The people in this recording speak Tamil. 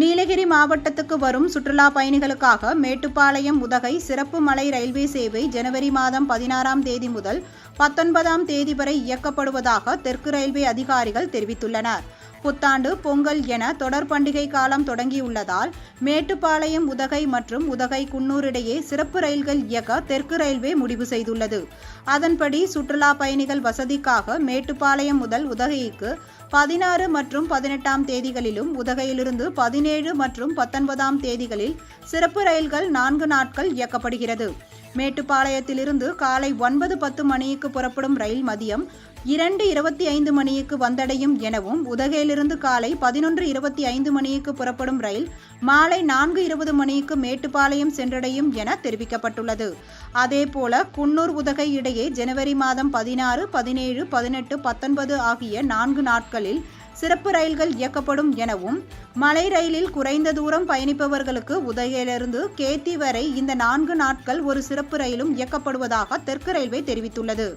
நீலகிரி மாவட்டத்துக்கு வரும் சுற்றுலா பயணிகளுக்காக மேட்டுப்பாளையம் உதகை சிறப்பு மலை ரயில்வே சேவை ஜனவரி மாதம் பதினாறாம் தேதி முதல் பத்தொன்பதாம் தேதி வரை இயக்கப்படுவதாக தெற்கு ரயில்வே அதிகாரிகள் தெரிவித்துள்ளனர். புத்தாண்டு பொங்கல் என தொடர் பண்டிகை காலம் தொடங்கியுள்ளதால் மேட்டுப்பாளையம் உதகை மற்றும் உதகை குன்னூர் இடையே சிறப்பு ரயில்கள் இயக்க தெற்கு ரயில்வே முடிவு செய்துள்ளது. அதன்படி சுற்றுலா பயணிகள் வசதிக்காக மேட்டுப்பாளையம் முதல் உதகைக்கு பதினாறு மற்றும் பதினெட்டாம் தேதிகளிலும் உதகையிலிருந்து பதினேழு மற்றும் பத்தொன்பதாம் தேதிகளில் சிறப்பு ரயில்கள் நான்கு நாட்கள் இயக்கப்படுகிறது. மேட்டுப்பாளையத்திலிருந்து காலை ஒன்பது பத்து மணிக்கு புறப்படும் ரயில் மதியம் இரண்டு இருபத்தி ஐந்து மணிக்கு வந்தடையும் எனவும் உதகையிலிருந்து காலை பதினொன்று இருபத்தி ஐந்து மணிக்கு புறப்படும் ரயில் மாலை நான்கு இருபது மணிக்கு மேட்டுப்பாளையம் சென்றடையும் என தெரிவிக்கப்பட்டுள்ளது. அதேபோல குன்னூர் உதகை இடையே ஜனவரி மாதம் பதினாறு பதினேழு பதினெட்டு பத்தொன்பது ஆகிய நான்கு நாட்களில் சிறப்பு ரயில்கள் இயக்கப்படும் எனவும் மலை ரயிலில் குறைந்த தூரம் பயணிப்பவர்களுக்கு உதகையிலிருந்து கேத்தி வரை இந்த நான்கு நாட்கள் ஒரு சிறப்பு ரயிலும் இயக்கப்படுவதாக தெற்கு ரயில்வே தெரிவித்துள்ளது.